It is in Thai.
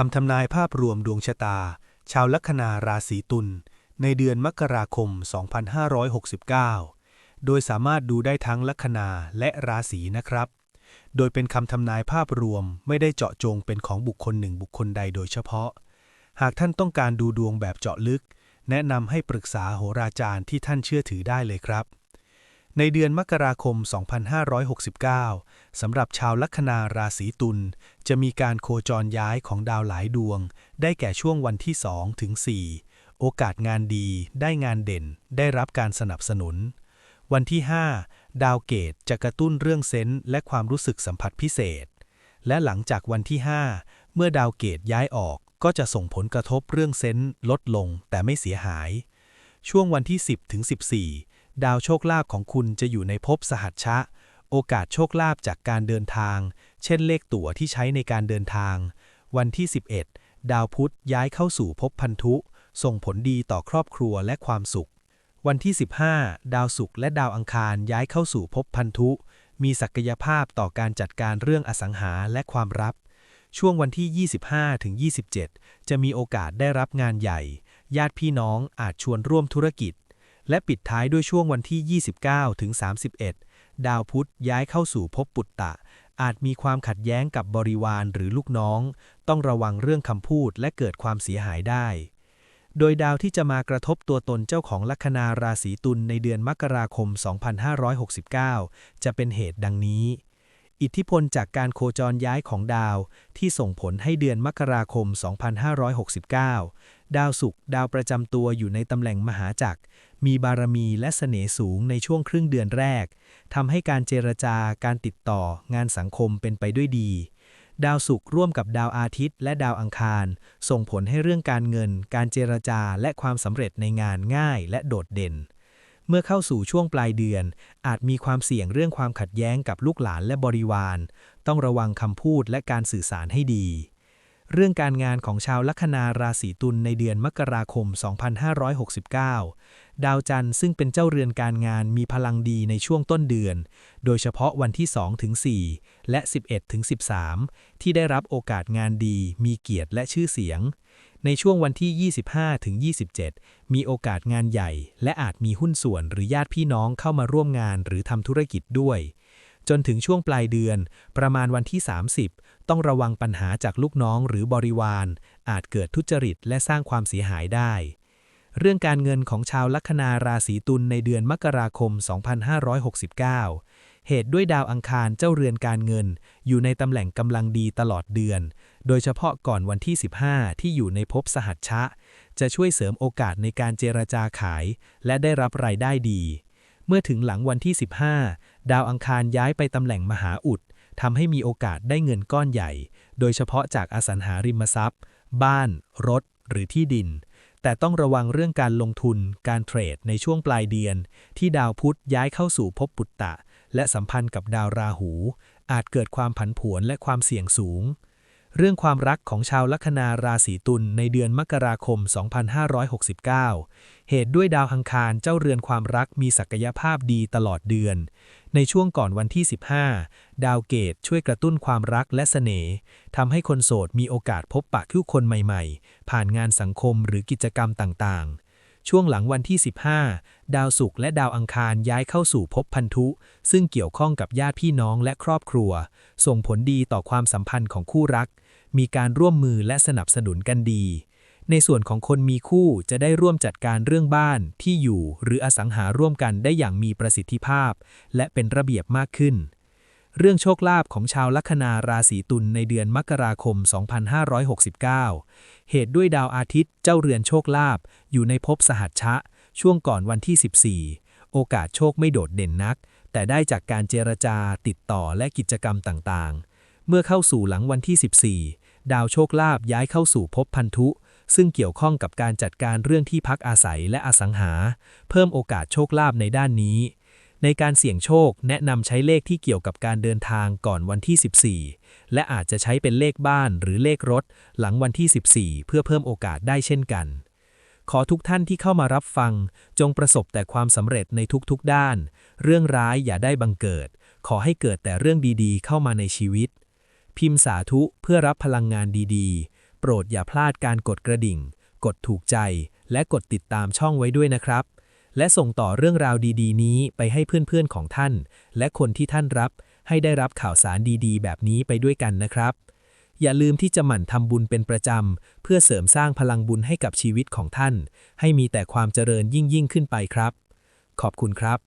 คำทำนายภาพรวมดวงชะตา ชาวลัคนาราศีตุลในเดือนมกราคม 2569 โดยสามารถดูได้ทั้งลัคนาและราศีนะครับ โดยเป็นคำทำนายภาพรวมไม่ได้เจาะจงเป็นของบุคคลหนึ่งบุคคลใดโดยเฉพาะ หากท่านต้องการดูดวงแบบเจาะลึก แนะนำให้ปรึกษาโหราจารย์ที่ท่านเชื่อถือได้เลยครับ ในเดือนมกราคม 2569 สำหรับชาวลัคนาราศีตุล จะมีการโคจรย้ายของดาวหลายดวง ได้แก่ช่วงวันที่ 2 ถึง 4 โอกาสงานดี ได้งานเด่น ได้รับการสนับสนุน วันที่ 5 ดาวเกตจะกระตุ้นเรื่องเซนส์และความรู้สึกสัมผัสพิเศษ และหลังจากวันที่ 5 เมื่อดาวเกตย้ายออกก็จะส่งผลกระทบเรื่องเซนส์ลดลงแต่ไม่เสียหาย ช่วงวันที่ 10ถึง14 ดาวโชคลาภของคุณจะอยู่ในภพสหัชชะ โอกาสโชคลาภจากการเดินทาง เช่นเลขตั๋วที่ใช้ในการเดินทาง วันที่ 11 ดาวพุธย้ายเข้าสู่ภพพันธุ ส่งผลดีต่อครอบครัวและความสุข วันที่ 15 ดาวศุกร์และดาวอังคารย้ายเข้าสู่ภพพันธุ มีศักยภาพต่อการจัดการเรื่องอสังหาและความลับ ช่วงวันที่ 25ถึง27 จะมีโอกาสได้รับงานใหญ่ ญาติพี่น้องอาจชวนร่วมธุรกิจ และปิดท้ายด้วยช่วงวันที่ 29 ถึง 31 ดาวพุธย้ายเข้าสู่ภพปุตตะ อาจมีความขัดแย้งกับบริวารหรือลูกน้อง ต้องระวังเรื่องคำพูดและเกิดความเสียหายได้ โดยดาวที่จะมากระทบตัวตนเจ้าของลัคนาราศีตุลในเดือนมกราคม 2569 จะเป็นเหตุดังนี้อิทธิพลจากการโคจรย้ายของดาวที่ส่งผลให้เดือนมกราคม 2569 ดาวศุกร์ดาวประจำตัวอยู่ในตำแหน่งมหาจักร มีบารมีและเสน่ห์สูงในช่วงครึ่งเดือนแรกทำให้การเจรจาการติดต่องานสังคมเป็นไปด้วยดี ดาวศุกร์ร่วมกับดาวอาทิตย์ และดาวอังคาร ส่งผลให้เรื่องการเงิน การเจรจาและความสำเร็จในงานง่ายและโดดเด่น เมื่อเข้าสู่ช่วงปลายเดือน อาจมีความเสี่ยงเรื่องความขัดแย้งกับลูกหลานและบริวาร ต้องระวังคำพูดและการสื่อสารให้ดี เรื่องการงานของชาวลัคนาราศีตุลในเดือนมกราคม 2569 ดาวจันทร์ซึ่งเป็นเจ้าเรือนการงานมีพลังดีในช่วงต้นเดือน โดยเฉพาะวันที่ 2 ถึง 4 และ 11 ถึง 13 ที่ได้รับโอกาสงานดี มีเกียรติและชื่อเสียง ในช่วงวันที่ 25 ถึง 27 มีโอกาสงานใหญ่ และอาจมีหุ้นส่วนหรือญาติพี่น้องเข้ามาร่วมงานหรือทำธุรกิจด้วย จนถึงช่วงปลายเดือน ประมาณวันที่ 30 ต้องระวังปัญหาจากลูกน้องหรือบริวาร อาจเกิดทุจริตและสร้างความเสียหายได้ เรื่องการเงินของชาวลัคนาราศีตุลในเดือนมกราคม 2569 เหตุด้วยดาวอังคารเจ้าเรือนการเงิน อยู่ในตำแหน่งกำลังดีตลอดเดือน โดยเฉพาะก่อนวันที่ 15 ที่อยู่ในภพสหัชชะ จะช่วยเสริมโอกาสในการเจรจาขาย และได้รับรายได้ดี เมื่อถึงหลังวันที่ 15 ดาวอังคารย้ายไปตำแหน่งมหาอุดทำให้มีโอกาสได้เงินก้อนใหญ่ โดยเฉพาะจากอสังหาริมทรัพย์ บ้าน รถ หรือที่ดิน แต่ต้องระวังเรื่องการลงทุน การเทรดในช่วงปลายเดือน ที่ดาวพุธย้ายเข้าสู่ภพปุตตะ และสัมพันธ์กับดาวราหู อาจเกิดความผันผวนและความเสี่ยงสูง เรื่องความรักของชาวลัคนาราศีตุลในเดือนมกราคม 2569 เหตุด้วยดาวอังคารเจ้าเรือนความรักมีศักยภาพดีตลอดเดือน ในช่วงก่อนวันที่ 15 ดาวเกตช่วยกระตุ้นความรักและเสน่ห์ทำให้คนโสดมีโอกาสพบปะผู้คนใหม่ๆ ผ่านงานสังคมหรือกิจกรรมต่างๆช่วงหลังวันที่ 15 ดาวศุกร์และดาวอังคารย้ายเข้าสู่ภพพันธุ ซึ่งเกี่ยวข้องกับญาติพี่น้องและครอบครัว ส่งผลดีต่อความสัมพันธ์ของคู่รัก มีการร่วมมือและสนับสนุนกันดี ในส่วนของคนมีคู่จะได้ร่วมจัดการเรื่องบ้านที่อยู่หรืออสังหาร่วมกันได้อย่างมีประสิทธิภาพ และเป็นระเบียบมากขึ้น เรื่องโชคลาภของชาวลัคนาราศีตุลในเดือนมกราคม 2569 เหตุด้วยดาวอาทิตย์เจ้าเรือนโชคลาภอยู่ในภพสหัชชะ ช่วงก่อนวันที่ 14 โอกาสโชคไม่โดดเด่นนัก แต่ได้จากการเจรจาติดต่อและกิจกรรมต่างๆ เมื่อเข้าสู่หลังวันที่ 14 ดาวโชคลาภย้ายเข้าสู่ภพพันธุ ซึ่งเกี่ยวข้องกับการจัดการเรื่องที่พักอาศัยและอสังหา เพิ่มโอกาสโชคลาภในด้านนี้ ในการเสี่ยงโชคแนะนำใช้เลขที่เกี่ยวกับการเดินทางก่อนวันที่ 14 และอาจจะใช้เป็นเลขบ้านหรือเลขรถ หลังวันที่ 14 เพื่อเพิ่มโอกาสได้เช่นกันขอทุกท่านที่เข้ามารับฟัง จงประสบแต่ความสำเร็จในทุกๆด้าน เรื่องร้ายอย่าได้บังเกิด ขอให้เกิดแต่เรื่องดีๆ เข้ามาในชีวิต พิมพ์สาธุเพื่อรับพลังงานดีๆ โปรดอย่าพลาดการกดกระดิ่ง กดถูกใจ และกดติดตามช่องไว้ด้วยนะครับ และส่งต่อเรื่องราวดีๆ นี้ไปให้เพื่อนๆของท่าน และคนที่ท่านรับ ให้ได้รับข่าวสารดีๆ แบบนี้ไปด้วยกันนะครับ อย่าลืมที่จะหมั่นทำบุญเป็นประจำ เพื่อเสริมสร้างพลังบุญให้กับชีวิตของท่าน ให้มีแต่ความเจริญยิ่งยิ่งๆขึ้นไปครับ ขอบคุณครับ